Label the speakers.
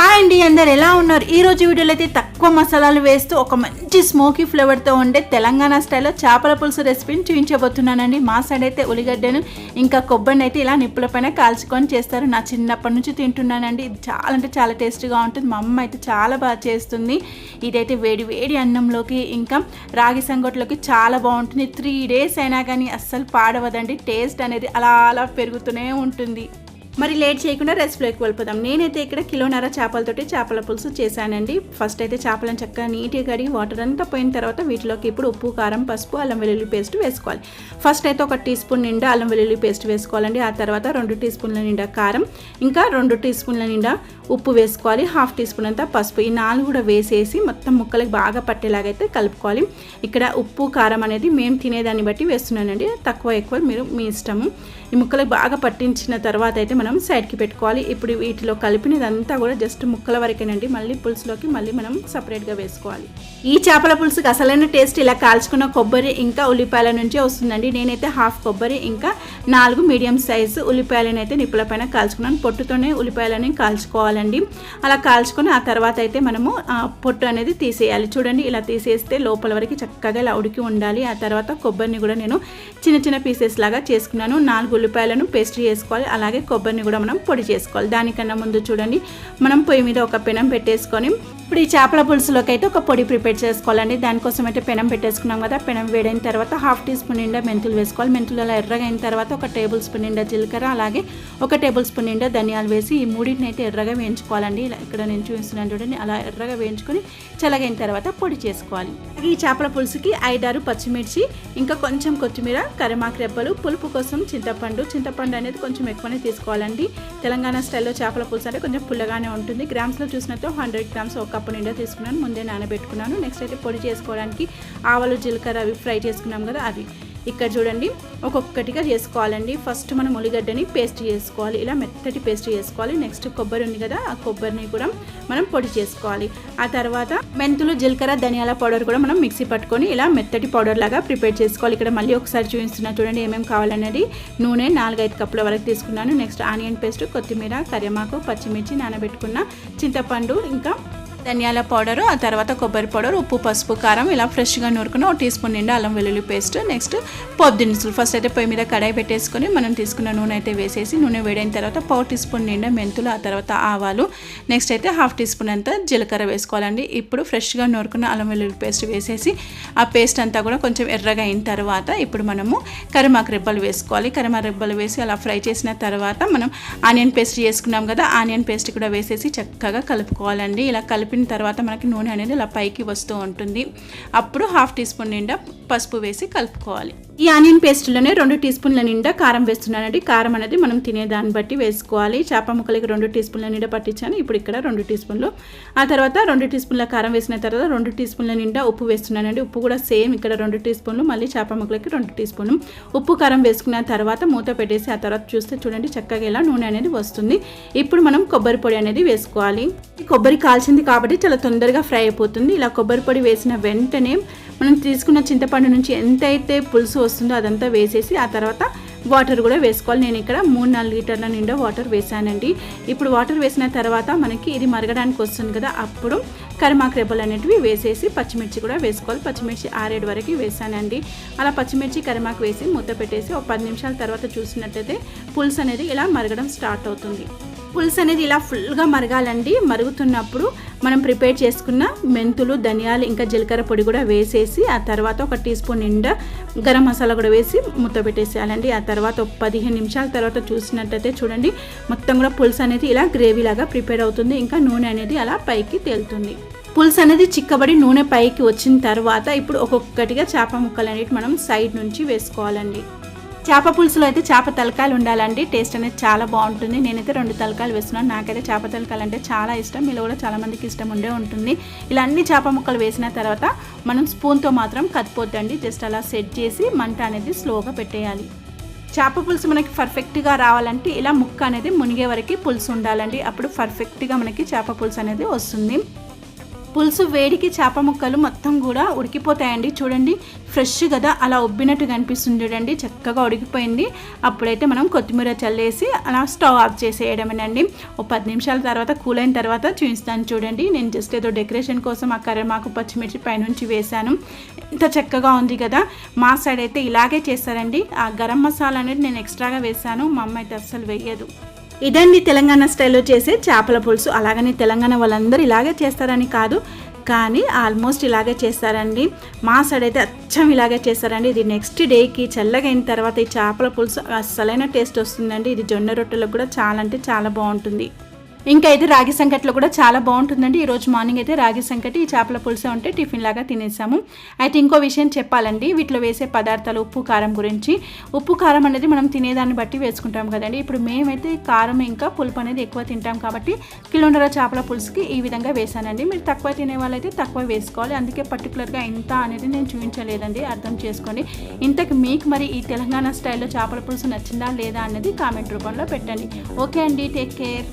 Speaker 1: Hi అండి అందరు ఎలా ఉన్నారు? ఈ రోజు వీడియోలో అయితే తక్కువ మసాలాలు వేస్తూ ఒక మంచి స్మోకీ ఫ్లేవర్తో ఉండే తెలంగాణ స్టైల్లో చేపల పులుసు రెసిపీని చూపించబోతున్నానండి. మా సైడ్ అయితే ఉల్లిగడ్డను ఇంకా కొబ్బరిని అయితే ఇలా నిప్పుల పైన కాల్చుకొని చేస్తారు. నా చిన్నప్పటి నుంచి తింటున్నానండి. ఇది చాలా అంటే చాలా టేస్టీగా ఉంటుంది. మా అమ్మ అయితే చాలా బాగా చేస్తుంది. ఇదైతే వేడి వేడి అన్నంలోకి ఇంకా రాగి సంగట్లోకి చాలా బాగుంటుంది. త్రీ డేస్ అయినా కానీ అస్సలు పాడవదండి. టేస్ట్ అనేది అలా అలా పెరుగుతూనే ఉంటుంది. మరి లేట్ చేయకుండా రెసిపీలోకి వెళ్ళిపోదాం. నేనైతే ఇక్కడ కిలోన్నర చేపలతోటి చేపల పులుసు చేశానండి. ఫస్ట్ అయితే చేపలను చక్కగా నీట్గా కడిగి వాటర్ అంతా పోయిన తర్వాత వీటిలోకి ఇప్పుడు ఉప్పు కారం పసుపు అల్లం వెల్లుల్లి పేస్ట్ వేసుకోవాలి. ఫస్ట్ అయితే ఒక టీ స్పూన్ నిండా అల్లం వెల్లుల్లి పేస్ట్ వేసుకోవాలండి. ఆ తర్వాత రెండు టీ స్పూన్ల నిండా కారం ఇంకా రెండు టీ స్పూన్ల నిండా ఉప్పు వేసుకోవాలి. హాఫ్ టీ స్పూన్ అంతా పసుపు. ఈ నాలుగు కూడా వేసేసి మొత్తం ముక్కలకి బాగా పట్టేలాగైతే కలుపుకోవాలి. ఇక్కడ ఉప్పు కారం అనేది మేము తినేదాన్ని బట్టి వేస్తున్నానండి. తక్కువ ఎక్కువ మీరు మీ ఇష్టము. ఈ ముక్కలకు బాగా పట్టించిన తర్వాత అయితే మనం సైడ్కి పెట్టుకోవాలి. ఇప్పుడు వీటిలో కలిపినదంతా కూడా జస్ట్ ముక్కల వరకేనండి. మళ్ళీ పులుసులోకి మళ్ళీ మనం సపరేట్గా వేసుకోవాలి. ఈ చేపల పులుసుకి అసలైన టేస్ట్ ఇలా కాల్చుకున్న కొబ్బరి ఇంకా ఉల్లిపాయల నుంచే వస్తుందండి. నేనైతే హాఫ్ కొబ్బరి ఇంకా నాలుగు మీడియం సైజు ఉల్లిపాయలను అయితే నిప్పుల పైన కాల్చుకున్నాను. పొట్టుతోనే ఉల్లిపాయలని కాల్చుకోవాలండి. అలా కాల్చుకొని ఆ తర్వాత అయితే మనము ఆ పొట్టు అనేది తీసేయాలి. చూడండి ఇలా తీసేస్తే లోపల వరకు చక్కగా ఇలా ఉడికి ఉండాలి. ఆ తర్వాత కొబ్బరిని కూడా నేను చిన్న చిన్న పీసెస్ లాగా చేసుకున్నాను. నాలుగు ఉల్లిపాయలను పేస్ట్ చేసుకోవాలి. అలాగే కొబ్బరిని కూడా మనం పొడి చేసుకోవాలి. దానికన్నా ముందు చూడండి మనం పొయ్యి మీద ఒక పెనం పెట్టేసుకొని ఇప్పుడు ఈ చేపల పులుసులోకి అయితే ఒక పొడి ప్రిపేర్ చేసుకోవాలండి. దానికోసం అయితే పెనం పెట్టేసుకున్నాం కదా పెనం వేడైన తర్వాత హాఫ్ టీ స్పూన్ నిండా మెంతులు వేసుకోవాలి. మెంతులు అలా ఎర్రగా అయిన తర్వాత ఒక టేబుల్ స్పూన్ నిండా జీలకర్ర అలాగే ఒక టేబుల్ స్పూన్ నిండా ధనియాలు వేసి ఈ మూడింటిని అయితే ఎర్రగా వేయించుకోవాలండి. ఇలా ఇక్కడ నేను చూపిస్తున్నాను చూడండి అలా ఎర్రగా వేయించుకొని చల్లగైన తర్వాత పొడి చేసుకోవాలి. ఈ చేపల పులుసుకి ఐదారు పచ్చిమిర్చి ఇంకా కొంచెం కొత్తిమీర కరిమాకు రెబ్బలు పులుపు కోసం చింతపండు చింతపండు అనేది కొంచెం ఎక్కువనే తీసుకోవాలండి. తెలంగాణ స్టైల్లో చేపల పులుసు అంటే కొంచెం పుల్లగానే ఉంటుంది. గ్రామ్స్లో చూసినట్టు హండ్రెడ్ గ్రామ్స్ ఒక కప్పు నిండా తీసుకున్నాను. ముందే నానబెట్టుకున్నాను. నెక్స్ట్ అయితే పొడి చేసుకోవడానికి ఆవాలు జీలకర్ర అవి ఫ్రై చేసుకున్నాం కదా అవి. ఇక్కడ చూడండి ఒక్కొక్కటిగా చేసుకోవాలండి. ఫస్ట్ మనం ఉల్లిగడ్డని పేస్ట్ చేసుకోవాలి. ఇలా మెత్తటి పేస్ట్ చేసుకోవాలి. నెక్స్ట్ కొబ్బరి ఉంది కదా ఆ కొబ్బరిని కూడా మనం పొడి చేసుకోవాలి. ఆ తర్వాత మెంతులు జీలకర్ర ధనియాల పౌడర్ కూడా మనం మిక్సీ పట్టుకొని ఇలా మెత్తటి పౌడర్ లాగా ప్రిపేర్ చేసుకోవాలి. ఇక్కడ మళ్ళీ ఒకసారి చూపిస్తున్నా చూడండి ఏమేమి కావాలనేది నూనె నాలుగైదు కప్పుల వరకు తీసుకున్నాను. నెక్స్ట్ ఆనియన్ పేస్ట్ కొత్తిమీర కరివేమాకు పచ్చిమిర్చి నానబెట్టుకున్న చింతపండు ఇంకా ధనియాల పౌడరు ఆ తర్వాత కొబ్బరి పౌడర్ ఉప్పు పసుపు కారం ఇలా ఫ్రెష్గా నూరుకుని ఒక టీ స్పూన్ నిండా అల్లం వెల్లుల్లి పేస్ట్. నెక్స్ట్ పోపు దినుసులు. ఫస్ట్ అయితే పొయ్యి మీద కడాయి పెట్టేసుకొని మనం తీసుకున్న నూనె అయితే వేసేసి నూనె వేడైన తర్వాత పావు టీ స్పూన్ నిండా మెంతులు ఆ తర్వాత ఆవాలు. నెక్స్ట్ అయితే హాఫ్ టీ స్పూన్ అంతా జీలకర్ర వేసుకోవాలండి. ఇప్పుడు ఫ్రెష్గా నూరుకున్న అల్లం వెల్లుల్లి పేస్ట్ వేసేసి ఆ పేస్ట్ అంతా కూడా కొంచెం ఎర్రగా అయిన తర్వాత ఇప్పుడు మనము కరిమాకు రెబ్బలు వేసుకోవాలి. కరిమాకు రెబ్బలు వేసి అలా ఫ్రై చేసిన తర్వాత మనం ఆనియన్ పేస్ట్ చేసుకున్నాం కదా ఆనియన్ పేస్ట్ కూడా వేసేసి చక్కగా కలుపుకోవాలండి. ఇలా కలిపిన తర్వాత మనకి నూనె అనేది ఇలా పైకి వస్తూ ఉంటుంది. అప్పుడు హాఫ్ టీ స్పూన్ నిండా పసుపు వేసి కలుపుకోవాలి. ఈ ఆనియన్ పేస్ట్లోనే రెండు టీ స్పూన్ల నిండా కారం వేస్తున్నానండి. కారం అనేది మనం తినే దాన్ని బట్టి వేసుకోవాలి. చేప ముక్కలకి రెండు టీ స్పూన్ల నిండా పట్టించాను. ఇప్పుడు ఇక్కడ రెండు టీ స్పూన్లు. ఆ తర్వాత రెండు టీ స్పూన్ల కారం వేసిన తర్వాత రెండు టీ స్పూన్ల నిండా ఉప్పు వేస్తున్నానండి. ఉప్పు కూడా సేమ్ ఇక్కడ రెండు టీ స్పూన్లు. మళ్ళీ చేప ముక్కలకి రెండు టీ స్పూన్లు. ఉప్పు కారం వేసుకున్న తర్వాత మూత పెట్టేసి ఆ తర్వాత చూస్తే చూడండి చక్కగా ఇలా నూనె అనేది వస్తుంది. ఇప్పుడు మనం కొబ్బరి పొడి అనేది వేసుకోవాలి. కొబ్బరి కాల్చింది కాబట్టి చాలా తొందరగా ఫ్రై అయిపోతుంది. ఇలా కొబ్బరి పొడి వేసిన వెంటనే మనం తీసుకున్న చింతపండు నుంచి ఎంతైతే పులుసు వస్తుందో అదంతా వేసేసి ఆ తర్వాత వాటర్ కూడా వేసుకోవాలి. నేను ఇక్కడ మూడు నాలుగు లీటర్ల నిండా వాటర్ వేసానండి. ఇప్పుడు వాటర్ వేసిన తర్వాత మనకి ఇది మరగడానికి వస్తుంది కదా అప్పుడు కరిమాకు రెబ్బలు అనేటివి వేసేసి పచ్చిమిర్చి కూడా వేసుకోవాలి. పచ్చిమిర్చి ఆరేడు వరకు వేసానండి. అలా పచ్చిమిర్చి కరిమాకు వేసి మూత పెట్టేసి ఒక పది నిమిషాల తర్వాత చూసినట్టయితే పులుసు అనేది ఇలా మరగడం స్టార్ట్ అవుతుంది. పులుసు అనేది ఇలా ఫుల్గా మరగాలండి. మరుగుతున్నప్పుడు మనం ప్రిపేర్ చేసుకున్న మెంతులు ధనియాలు ఇంకా జీలకర్ర పొడి కూడా వేసేసి ఆ తర్వాత ఒక టీ స్పూన్ నిండా గరం మసాలా కూడా వేసి ముద్ద పెట్టేసేయాలండి. ఆ తర్వాత ఒక పదిహేను నిమిషాల తర్వాత చూసినట్టయితే చూడండి మొత్తం కూడా పులుసు అనేది ఇలా గ్రేవీ లాగా ప్రిపేర్ అవుతుంది. ఇంకా నూనె అనేది అలా పైకి తేలుతుంది. పులుసు అనేది చిక్కబడి నూనె పైకి వచ్చిన తర్వాత ఇప్పుడు ఒక్కొక్కటిగా చేప ముక్కలు అనేవి మనం సైడ్ నుంచి వేసుకోవాలండి. చేప పులుసులో అయితే చేప తలకాయలు ఉండాలండి. టేస్ట్ అనేది చాలా బాగుంటుంది. నేనైతే రెండు తలకాయలు వేస్తున్నాను. నాకైతే చేప తలకాయలు అంటే చాలా ఇష్టం. మీలో కూడా చాలా మందికి ఇష్టం ఉండే ఉంటుంది. ఇలా అన్ని చేప ముక్కలు వేసిన తర్వాత మనం స్పూన్తో మాత్రం కత్తిపోద్దండి జస్ట్ అలా సెట్ చేసి మంట అనేది స్లోగా పెట్టేయాలి. చేప పులుసు మనకి పర్ఫెక్ట్గా రావాలంటే ఇలా ముక్క అనేది మునిగే వరకు పులుసు ఉండాలండి. అప్పుడు పర్ఫెక్ట్గా మనకి చేప పులుసు అనేది వస్తుంది. పులుసు వేడికి చేప ముక్కలు మొత్తం కూడా ఉడికిపోతాయండి. చూడండి ఫ్రెష్ కదా. అలా ఉబ్బినట్టు కనిపిస్తుంది చూడండి. చక్కగా ఉడికిపోయింది. అప్పుడైతే మనం కొత్తిమీర చల్లేసి అలా స్టవ్ ఆఫ్ చేసేయడమేనండి. ఓ పది నిమిషాల తర్వాత కూల్ అయిన తర్వాత చూపిస్తాను చూడండి. నేను జస్ట్ ఏదో డెకరేషన్ కోసం ఆ కరివేమాకు పచ్చిమిర్చి పైనుంచి వేశాను. ఇంత చక్కగా ఉంది కదా. మా సైడ్ అయితే ఇలాగే చేస్తారండి. ఆ గరం మసాలా అనేది నేను ఎక్స్ట్రాగా వేశాను. మా అమ్మ అయితే అస్సలు వేయదు. ఇదండి తెలంగాణ స్టైల్లో చేసే చేపల పులుసు. అలాగని తెలంగాణ వాళ్ళందరూ ఇలాగే చేస్తారని కాదు. కానీ ఆల్మోస్ట్ ఇలాగే చేస్తారండి. మా సైడ్ అయితే అచ్చం ఇలాగే చేస్తారండి. ఇది నెక్స్ట్ డేకి చల్లగా అయిన తర్వాత ఈ చేపల పులుసు అస్సలైన టేస్ట్ వస్తుందండి. ఇది జొన్న రొట్టెలకు కూడా చాలా అంటే చాలా బాగుంటుంది. ఇంకా అయితే రాగి సంకట్లో కూడా చాలా బాగుంటుందండి. ఈరోజు మార్నింగ్ అయితే రాగి సంకటి ఈ చేపల పులుసు ఉంటే టిఫిన్ లాగా తినేసాము. అయితే ఇంకో విషయం చెప్పాలండి. వీటిలో వేసే పదార్థాలు ఉప్పు కారం గురించి. ఉప్పు కారం అనేది మనం తినేదాన్ని బట్టి వేసుకుంటాం కదండి. ఇప్పుడు మేమైతే కారం ఇంకా పులుపు అనేది ఎక్కువ తింటాం కాబట్టి కిలోన్నర చేపల పులుసుకి ఈ విధంగా వేసానండి. మీరు తక్కువ తినే వాళ్ళైతే తక్కువ వేసుకోవాలి. అందుకే పర్టికులర్గా ఇంత అనేది నేను చూపించలేదండి. అర్థం చేసుకోండి. ఇంతకు మీకు మరి ఈ తెలంగాణ స్టైల్లో చేపల పులుసు నచ్చిందా లేదా అనేది కామెంట్ రూపంలో పెట్టండి. ఓకే అండి. Take care.